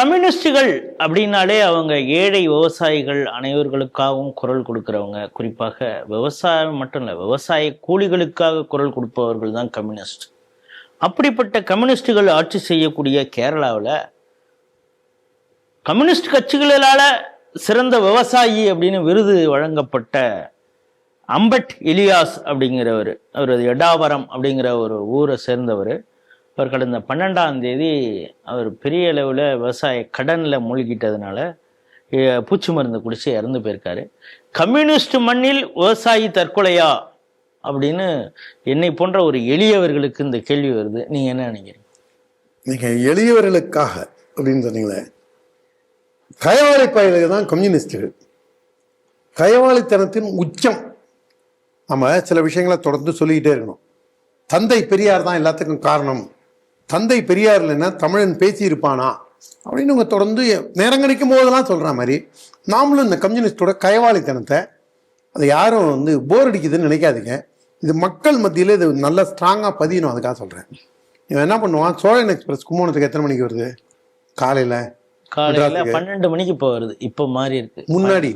கம்யூனிஸ்டுகள் அப்படின்னாலே அவங்க ஏழை விவசாயிகள் அனைவர்களுக்காகவும் குரல் கொடுக்குறவங்க. குறிப்பாக விவசாயம் மட்டும் இல்லை விவசாய கூலிகளுக்காக குரல் கொடுப்பவர்கள் தான் கம்யூனிஸ்ட். அப்படிப்பட்ட கம்யூனிஸ்டுகள் ஆட்சி செய்யக்கூடிய கேரளாவில் கம்யூனிஸ்ட் கட்சிகளால் சிறந்த விவசாயி அப்படின்னு விருது வழங்கப்பட்ட அம்பட் எலியாஸ் அப்படிங்கிறவர் அவர் எடாவரம் அப்படிங்கிற ஒரு ஊரை சேர்ந்தவர். அவர் கடந்த பன்னெண்டாம் தேதி அவர் பெரிய அளவில் விவசாய கடனில் மூழ்கிட்டதுனால பூச்சி மருந்து குடிச்சு இறந்து போயிருக்காரு. கம்யூனிஸ்ட் மண்ணில் விவசாயி தற்கொலையா? அப்படின்னு என்னை போன்ற ஒரு எளியவர்களுக்கு இந்த கேள்வி வருது. நீங்கள் என்ன நினைக்கிறீங்க? நீங்க எளியவர்களுக்காக அப்படின்னு சொன்னீங்களே கயவாளி பயலுக்கு தான் கம்யூனிஸ்டுகள். கயவாளித்தனத்தின் உச்சம். நம்ம சில விஷயங்களை தொடர்ந்து சொல்லிக்கிட்டே இருக்கணும். தந்தை பெரியார் தான் எல்லாத்துக்கும் காரணம். தந்தை பெரியார் இல்லைன்னா தமிழன் பேசியிருப்பானா? அப்படின்னு அவங்க தொடர்ந்து நேரம் கிடைக்கும் போதெல்லாம் சொல்ற மாதிரி நாமளும் இந்த கம்யூனிஸ்டோட கயவாளித்தனத்தை அதை யாரும் வந்து போர் அடிக்குதுன்னு நினைக்காதீங்க. இது மக்கள் மத்தியில் இது நல்லா ஸ்ட்ராங்காக பதியணும் அதுக்காக சொல்கிறேன் இவன் என்ன பண்ணுவான்? சோழன் எக்ஸ்பிரஸ் கும்பகோணத்துக்கு எத்தனை மணிக்கு வருது? காலையில். காலையில். பன்னெண்டு மணிக்கு இப்போ வருது. இப்போ மாறி இருக்கு. முன்னாடி.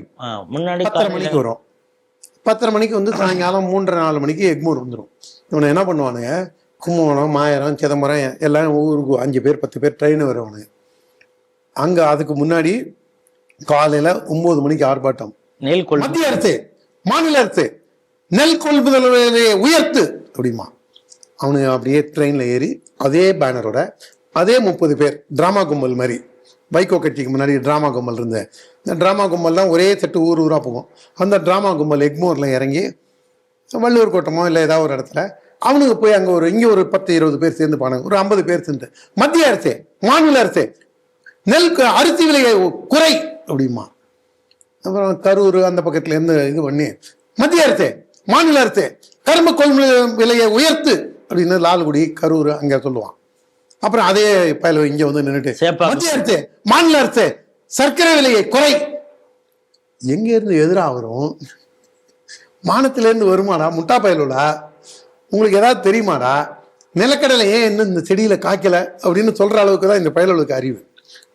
முன்னாடி பத்தரை மணிக்கு வரும். பத்தரை மணிக்கு வந்து சாயங்காலம் மூன்றரை நாலு மணிக்கு எக்மோர் வந்துடும் இவனை என்ன பண்ணுவானுங்க? கும்பகோணம் மாயரம் சிதம்பரம் எல்லாம் ஊருக்கு அஞ்சு பேர் பத்து பேர் ட்ரெயின் வருவானுங்க. அங்கே அதுக்கு முன்னாடி காலையில் ஒம்பது மணிக்கு ஆர்ப்பாட்டம். நெல் கொள் மத்திய அரசு மாநில அரசு நெல் கொள்முதல் உயர்த்து அப்படிமா அவனுங்க அப்படியே ட்ரெயினில் ஏறி அதே பேனரோட அதே முப்பது பேர் டிராமா கும்பல் மாதிரி. வைகோ கட்சிக்கு முன்னாடி டிராமா கும்பல் இருந்த இந்த டிராமா கும்பல்லாம் ஒரே செட்டு ஊர் ஊராக போகும். அந்த டிராமா கும்பல் எக்மோரில் இறங்கி வள்ளுவர் கோட்டமோ இல்லை ஏதாவது ஒரு இடத்துல அவனுக்கு போய் அங்கே ஒரு இங்கே ஒரு பத்து இருபது பேர் சேர்ந்து பானாங்க ஒரு ஐம்பது பேர் சேர்ந்து. மத்திய அரசு மாநில அரசு நெல் அரிசி விலையை குறை அப்படிமா. அப்புறம் கரூர் அந்த பக்கத்துல இருந்து இது பண்ணி மத்திய அரசு மாநில அரசு கரும்பு கொள்முதல் விலையை உயர்த்து அப்படின்னு லால்குடி கரூர் அங்க சொல்லுவான். அப்புறம் அதே பயல இங்க வந்து சேப்பாக்கம். மத்திய அரசு மாநில அரசு சர்க்கரை விலையை குறை. எங்க இருந்து எதிரா வரும் மானத்துல இருந்து வருமாடா முட்டா பயலுடா உங்களுக்கு ஏதாவது தெரியுமாடா? நிலக்கடலை ஏன் இன்னும் இந்த செடியில காய்க்கல? அப்படின்னு சொல்ற அளவுக்கு தான் இந்த பயலுக்கு அறிவு.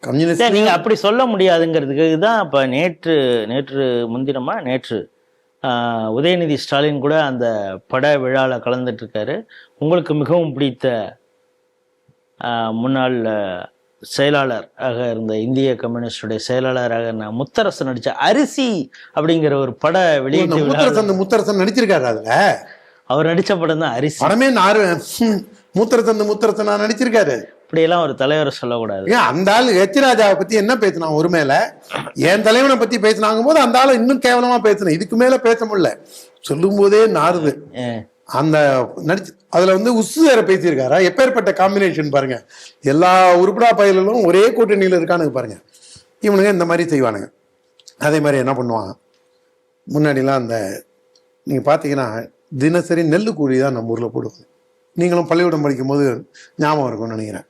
கம்யூனிஸ்ட் நீங்க அப்படி சொல்ல முடியாதுங்கிறதுக்கு தான் இப்ப நேற்று நேற்று முன்தினமா நேற்று உதயநிதி ஸ்டாலின் கூட அந்த பட விழாவில் கலந்துட்டு இருக்காரு. உங்களுக்கு மிகவும் பிடித்த முன்னாள் செயலாளர் ஆக இருந்த இந்திய கம்யூனிஸ்டுடைய செயலாளராக இருந்த முத்தரசன் நடிச்ச அரிசி அப்படிங்கிற ஒரு பட வெளியீட்டு விழா முத்தரசன் முத்தரசன் நடிச்சிருக்காரு அதுல? அவர் நடிச்ச படம் தான் அரிசி. படமே நாரு. ஹம், முத்தரசன் முத்தரசனா நடிச்சிருக்காரு. இப்படியெல்லாம் ஒரு தலைவரை சொல்லக்கூடாது. ஏன் அந்த ஆள் எச் ராஜாவை பத்தி என்ன பேசினான் ஒரு மேல? என் தலைவனை பத்தி பேசினாங்க போது அந்த ஆளு இன்னும் கேவலமா பேசினேன். இதுக்கு மேல பேச முடியல. சொல்லும் போதே ஏன், அந்த நடிச்சு அதுல வந்து உசு வேற பேசியிருக்காரா? எப்பேற்பட்ட காம்பினேஷன் பாருங்க. எல்லா உருப்படா பயலும் ஒரே கூட்டணியில இருக்கானுங்க பாருங்க. இவனுங்க இந்த மாதிரி செய்வானுங்க. அதே மாதிரி என்ன பண்ணுவாங்க? முன்னாடிலாம் அந்த நீங்க பாத்தீங்கன்னா தினசரி நெல்லு கூலி தான் நம்ம ஊர்ல போடுவாங்க நீங்களும் பள்ளிக்கூடம் படிக்கும் போது ஞாபகம் இருக்கும்னு நினைக்கிறேன்.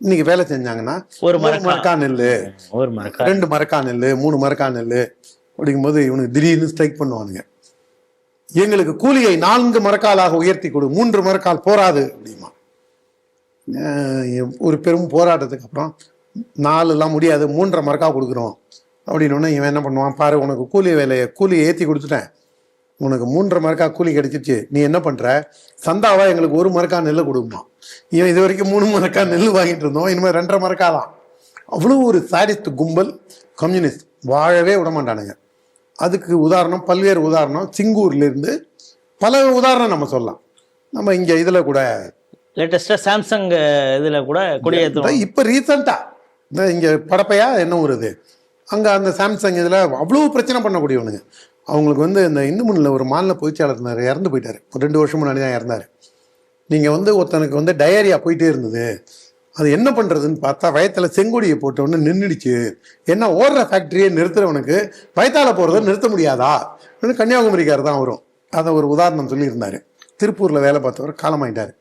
இன்னைக்கு வேலை செஞ்சாங்கன்னா ஒரு மரக்கா. மரக்கா நெல்லு ஒரு மறக்கா ரெண்டு மரக்கா நெல்லு மூணு மரக்கா நெல்லு அப்படிங்கும்போது இவனுக்கு திடீர்னு ஸ்ட்ரைக் பண்ணுவானுங்க. எங்களுக்கு கூலியை நான்கு மரக்காலாக உயர்த்தி கொடு மூன்று மரக்கால் போராது அப்படிமா. ஒரு பெரும் போராட்டத்துக்கு அப்புறம் நாலு எல்லாம் முடியாது மூன்றரை மரக்கா கொடுக்குறோம். அப்படின்னு உடனே இவன் என்ன பண்ணுவான்? பாரு உனக்கு கூலி வேலையை கூலி ஏற்றி கொடுத்துட்டேன். உனக்கு மூன்றரை மரக்கா கூலி கிடைச்சிச்சு நீ என்ன பண்ற? சந்தாவா எங்களுக்கு ஒரு மரக்கா நெல்லை கொடுக்குமா இவன் இது வரைக்கும் மூணு மரக்கா நெல் வாங்கிட்டு இருந்தோம். இனிமேல் ரெண்டரை மரக்கா தான். அவ்வளோ ஒரு சாடிஸ்ட் கும்பல் கம்யூனிஸ்ட் வாழவே விட மாட்டானுங்க அதுக்கு உதாரணம் பல்வேறு உதாரணம். சிங்கூர்ல இருந்து பல உதாரணம் நம்ம சொல்லலாம். நம்ம இங்க இதுல கூட லேட்டஸ்டா சாம்சங் இதுல கூட கொடியேற்றுவோம் இப்ப ரீசெண்டா இந்த இங்க படப்பையா என்ன ஒரு இது? அங்கே அந்த சாம்சங் இதில் அவ்வளோ பிரச்சனை பண்ணக்கூடியவனுங்க. அவங்களுக்கு வந்து இந்த இந்து முன்னில் ஒரு மாநில பொதுச்சாளர் இருந்தார் இறந்து போயிட்டார். ஒரு ரெண்டு வருஷம் முன்னாடி தான் இறந்தார். நீங்கள் வந்து ஒருத்தனுக்கு வந்து டயரியா போயிட்டே இருந்தது. அது என்ன பண்ணுறதுன்னு பார்த்தா வயத்தில் செங்கொடியை போட்ட நின்றுடுச்சு என்ன ஓடுற ஃபேக்ட்ரியை நிறுத்துறவனுக்கு வயத்தால் போகிறத நிறுத்த முடியாதா? அப்படின்னு கன்னியாகுமரிக்கார் தான் வரும். அதை ஒரு உதாரணம் சொல்லியிருந்தார். திருப்பூரில் வேலை பார்த்தவர் காலமாயிட்டார்.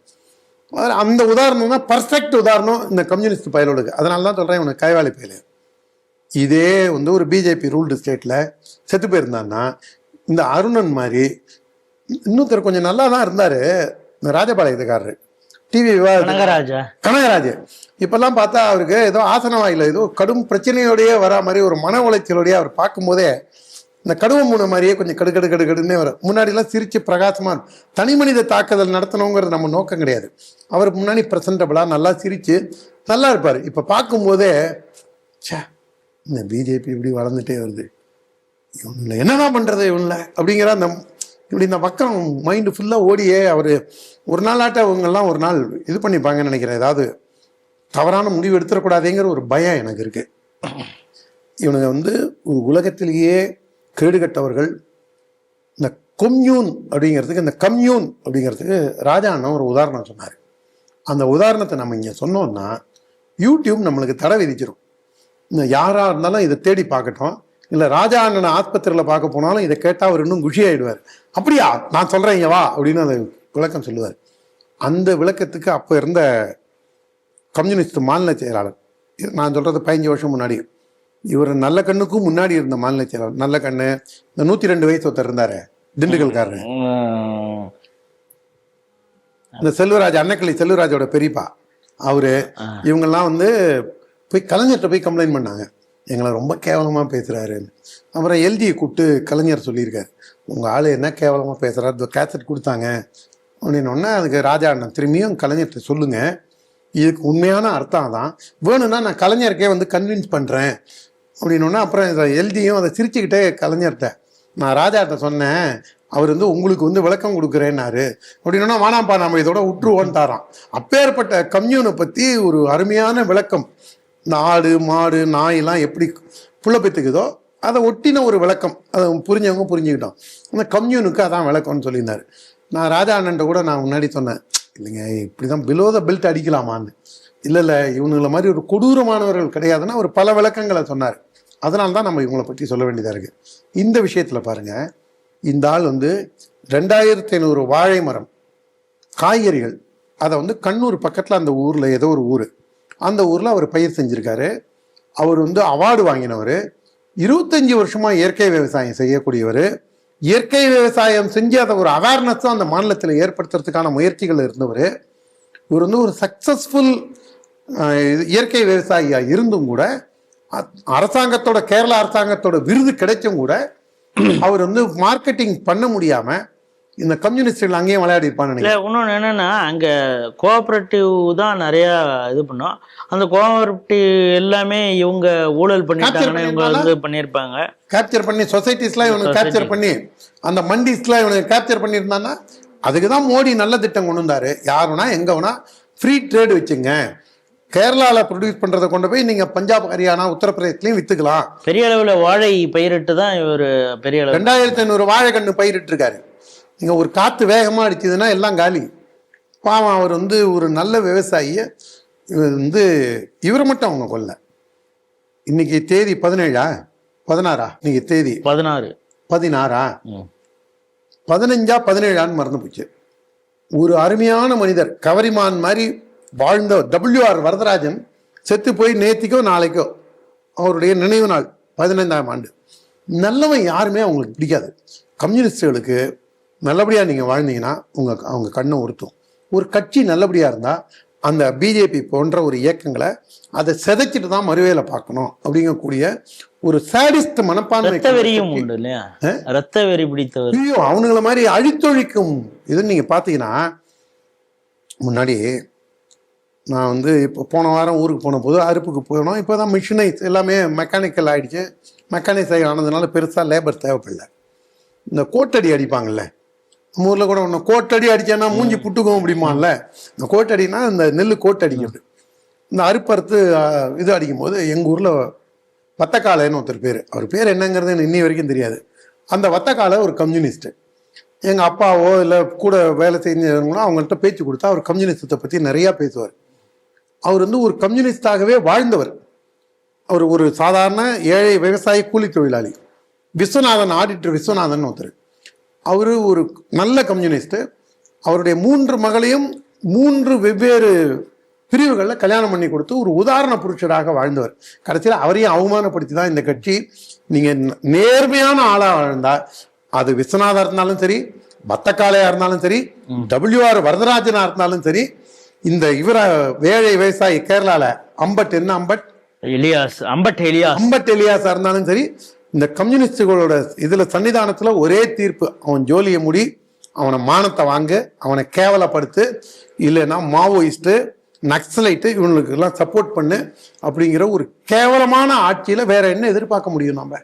அந்த உதாரணம் தான் பர்ஃபெக்ட் உதாரணம் இந்த கம்யூனிஸ்ட் பயலோடுக்கு அதனால தான் சொல்கிறேன் உனக்கு கைவாளி பயலு. இதே வந்து ஒரு பிஜேபி ரூல்டு ஸ்டேட்ல செத்து போயிருந்தான்னா இந்த அருணன் மாதிரி இன்னொருத்தர் கொஞ்சம் நல்லா தான் இருந்தாரு இந்த ராஜபாளையத்துக்காரரு. டிவி விவாதம் கனகராஜா. இப்பெல்லாம் பார்த்தா அவருக்கு ஏதோ ஆசன வாயில ஏதோ கடும் பிரச்சனையோடயே வரா மாதிரி ஒரு மன உளைச்சலோடயே அவர் பார்க்கும்போதே இந்த கடுவ மூணு மாதிரியே கொஞ்சம் கடு கடு கடு கடுன்னே வரும். முன்னாடி எல்லாம் சிரிச்சு பிரகாசமா இருக்கும். தனி மனித தாக்குதல் நடத்தணுங்கிறது நம்ம நோக்கம் கிடையாது. அவர் முன்னாடி பிரசன்டபிளா நல்லா சிரிச்சு நல்லா இருப்பார். இப்ப பார்க்கும்போதே ச்சே இந்த பிஜேபி இப்படி வளர்ந்துட்டே வருது. இவனில் என்னதான் பண்ணுறது இவனில்? அப்படிங்கிற அந்த இப்படி இந்த பக்கம் மைண்டு ஃபுல்லாக ஓடியே அவர் ஒரு நாளாட்ட அவங்கெல்லாம் ஒரு நாள் இது பண்ணிப்பாங்கன்னு நினைக்கிறேன். ஏதாவது தவறான முடிவு எடுத்துடக்கூடாதுங்கிற ஒரு பயம் எனக்கு இருக்குது இவனுங்க வந்து ஒரு உலகத்திலேயே கேடுகட்டவர்கள் இந்த கொம்யூன் அப்படிங்கிறதுக்கு இந்த கம்யூன் அப்படிங்கிறதுக்கு ராஜா அண்ணன் ஒரு உதாரணம் சொன்னார். அந்த உதாரணத்தை நம்ம இங்கே சொன்னோம்னா யூடியூப் நம்மளுக்கு தடை விதிச்சிடும் யாராக இருந்தாலும் இதை தேடி பார்க்கட்டும். இல்லை ராஜா அண்ணனை ஆஸ்பத்திரியில் பார்க்க போனாலும் இதை கேட்டால் அவர் இன்னும் குஷி அப்படியா? நான் சொல்கிறேன் இங்க வா அப்படின்னு அந்த விளக்கம் சொல்லுவார். அந்த விளக்கத்துக்கு அப்போ இருந்த கம்யூனிஸ்ட் மாநில செயலாளர் நான் சொல்கிறது பதினஞ்சு வருஷம் முன்னாடி இவர் நல்ல கண்ணுக்கும் முன்னாடி இருந்த மாநில செயலாளர் நல்ல கண்ணு இந்த நூற்றி ரெண்டு வயசு ஒருத்தர் இருந்தாரு திண்டுக்கல்காரரு. இந்த செல்வராஜ் அன்னக்கிளி செல்வராஜோட பெரியப்பா அவரு இவங்கெல்லாம் வந்து போய் கலைஞர்கிட்ட போய் கம்ப்ளைண்ட் பண்ணாங்க. எங்களை ரொம்ப கேவலமாக பேசுகிறாரு அப்புறம் எல்டியை கூப்பிட்டு கலைஞர் சொல்லியிருக்காரு. உங்கள் ஆள் என்ன கேவலமாக பேசுகிறார் இந்த கேசட் கொடுத்தாங்க. அப்படின்னொன்னே அதுக்கு ராஜா அண்ணன் திரும்பியும் கலைஞர்கிட்ட சொல்லுங்கள் இதுக்கு உண்மையான அர்த்தம் தான் வேணும்னா நான் கலைஞருக்கே வந்து கன்வின்ஸ் பண்ணுறேன் அப்படின்னு அப்புறம் இதை எழுதியும் அதை சிரிச்சுக்கிட்டே கலைஞர்கிட்ட நான் ராஜாட்ட சொன்னேன். அவர் வந்து உங்களுக்கு வந்து விளக்கம் கொடுக்குறேன்னாரு. அப்படின்னா வானாப்பா நம்ம இதோட விட்டுருவோன்ட்டாராம் அப்பேற்பட்ட கம்யூனை பற்றி ஒரு அருமையான விளக்கம். இந்த ஆடு மாடு நாயெல்லாம் எப்படி புள்ள பெற்றுக்குதோ அதை ஒட்டின ஒரு விளக்கம். அதை புரிஞ்சவங்க புரிஞ்சுக்கிட்டோம். அந்த கம்யூனுக்கு அதான் விளக்கம்னு சொல்லியிருந்தார். நான் ராஜா அண்ணன்ட்ட கூட நான் முன்னாடி சொன்னேன் இல்லைங்க இப்படி தான் பிலோ த பெல்ட் அடிக்கலாமான்னு. இல்லை இல்லை இவனுங்களை மாதிரி ஒரு கொடூரமானவர்கள் கிடையாதுன்னா ஒரு பல விளக்கங்களை சொன்னார். அதனால தான் நம்ம இவங்களை பற்றி சொல்ல வேண்டியதாக இருக்குது இந்த விஷயத்தில் பாருங்கள் இந்த ஆள் வந்து ரெண்டாயிரத்தி ஐநூறு வாழை மரம் காய்கறிகள் அதை வந்து கண்ணூர் பக்கத்தில் அந்த ஊரில் ஏதோ ஒரு ஊர். அந்த ஊரில் அவர் பயிர் செஞ்சுருக்காரு. அவர் வந்து அவார்டு வாங்கினவர். இருபத்தஞ்சி வருஷமாக இயற்கை விவசாயம் செய்யக்கூடியவர். இயற்கை விவசாயம் செஞ்சு அதை ஒரு அவேர்னஸும் அந்த மாநிலத்தில் ஏற்படுத்துறதுக்கான முயற்சிகள் இருந்தவர். இவர் வந்து ஒரு சக்சஸ்ஃபுல் இயற்கை விவசாயியாக இருந்தும் கூட அரசாங்கத்தோட கேரளா அரசாங்கத்தோட விருது கிடைச்சும் கூட அவர் வந்து மார்க்கெட்டிங் பண்ண முடியாம இந்த கம்யூனிஸ்டுகள் அங்கேயும் விளையாடி இல்ல இன்னொன்று என்னன்னா அங்க கோஆபரேட்டிவ் தான் நிறைய இது பண்ணோம். அந்த கோஆபரேட்டிவ் எல்லாமே இவங்க ஊழல் பண்ணிட்டாங்கன்னு இவங்க வந்து பண்ணியிருப்பாங்க. கேப்சர் பண்ணி சொசைட்டிஸ்லாம் இவனுக்கு கேப்சர் பண்ணி அந்த மண்டிஸ்லாம் இவனுக்கு கேப்சர் பண்ணியிருந்தான்னா அதுக்கு தான் மோடி நல்ல திட்டம் கொண்டு வந்தாரு. யாருனா எங்க வேணா ஃப்ரீ ட்ரேட் வச்சுங்க. கேரளால ப்ரொடியூஸ் பண்றதை கொண்டு போய் நீங்க பஞ்சாப் ஹரியானா உத்தரப்பிரதேசலையும் வித்துக்கலாம். பெரிய அளவுல வாழை பயிரிட்டு தான் இவர் பெரிய அளவு ரெண்டாயிரத்தி ஐநூறு வாழைக்கண்ணு பயிரிட்டு இருக்காரு நீங்க ஒரு காத்து வேகமா அடிச்சதுன்னா எல்லாம் காலி. பாவம் அவர் வந்து ஒரு நல்ல விவசாயிய வந்து இவரை மட்டும் அவங்க கொல்ல. இன்னைக்கு தேதி பதினேழா? பதினாறா? இன்னைக்கு தேதி? பதினாறு. பதினாறா. பதினஞ்சா பதினேழான்னு மறந்து போச்சு. ஒரு அருமையான மனிதர் கவரிமான் மாதிரி வாழ்ந்த டபிள்யூஆர் வரதராஜன் செத்து போய் நேத்திக்கோ நாளைக்கோ அவருடைய நினைவு நாள் பதினைந்தாம் ஆண்டு. நல்லவன் யாருமே அவங்களுக்கு பிடிக்காது. கம்யூனிஸ்டுகளுக்கு நல்லபடியாக நீங்கள் வாழ்ந்தீங்கன்னா உங்க அவங்க கண்ணை உறுத்தும். ஒரு கட்சி நல்லபடியாக இருந்தால் அந்த பிஜேபி போன்ற ஒரு இயக்கங்களை அதை சிதைச்சிட்டு தான் மறுவேலை பார்க்கணும் அப்படிங்கக்கூடிய ஒரு சாடிஸ்ட் மனப்பான்மை ரத்த வெறியும் உண்டு இல்லையா? ரத்த வெறி பிடித்தவர். ஐயோ அவனுங்கள மாதிரி அழித்தொழிக்கும். இது நீங்க பாத்தீங்கன்னா முன்னாடி நான் வந்து இப்போ போன வாரம் ஊருக்கு போன போது அறுப்புக்கு போனோம். இப்போ தான் மிஷினைஸ் எல்லாமே மெக்கானிக்கல் ஆயிடுச்சு. மெக்கானிக்ஸ் ஆனதுனால பெருசாக லேபர் தேவைப்படல. இந்த கோட்டடி அடிப்பாங்கல்ல நம்ம ஊரில் கூட ஒன்று கோட்டடி அடிச்சேன்னா மூஞ்சி புட்டுக்கும் அப்படிமான்ல இந்த கோட்டடினா இந்த நெல் கோட்டடிக்கிறது இந்த அறுப்பறுத்து இது அடிக்கும் போது எங்கள் ஊரில் வத்தக்காலைன்னு ஒருத்தர் பேர். அவர் பேர் என்னங்கிறது எனக்கு இன்னி வரைக்கும் தெரியாது. அந்த வத்தக்காலை ஒரு கம்யூனிஸ்ட் எங்கள் அப்பாவோ இல்லை கூட வேலை செஞ்சவங்களோ அவங்கள்ட்ட பேச்சு கொடுத்தா அவர் கம்யூனிசத்தை பற்றி நிறையா பேசுவார். அவர் வந்து ஒரு கம்யூனிஸ்டாகவே வாழ்ந்தவர். அவர் ஒரு சாதாரண ஏழை விவசாய கூலி தொழிலாளி. விஸ்வநாதன் ஆடிட்டர் விஸ்வநாதன் ஒருத்தர். அவர் ஒரு நல்ல கம்யூனிஸ்ட் அவருடைய மூன்று மகளையும் மூன்று வெவ்வேறு பிரிவுகளில் கல்யாணம் பண்ணி கொடுத்து ஒரு உதாரண புருஷராக வாழ்ந்தவர். கடைசியில் அவரையும் அவமானப்படுத்தி தான் இந்த கட்சி. நீங்கள் நேர்மையான ஆளாக வாழ்ந்தா அது விஸ்வநாதா இருந்தாலும் சரி பத்தக்காளையா இருந்தாலும் சரி டபிள்யூஆர் வரதராஜனா இருந்தாலும் சரி இந்த இவர வேலை விவசாயி கேரளால அம்பட் என்ன அம்பட்? எலியாஸ் அம்பட் எலியாஸ் அம்பட் எலியாசா இருந்தாலும் சரி இந்த கம்யூனிஸ்டுகளோட இதில் சன்னிதானத்தில் ஒரே தீர்ப்பு. அவன் ஜோலியை முடி அவனை மானத்தை வாங்க அவனை கேவலப்படுத்து இல்லைன்னா மாவோயிஸ்ட்டு நக்சலைட்டு இவங்களுக்கெல்லாம் சப்போர்ட் பண்ணு அப்படிங்கிற ஒரு கேவலமான ஆட்சியில் வேற என்ன எதிர்பார்க்க முடியும் நம்ம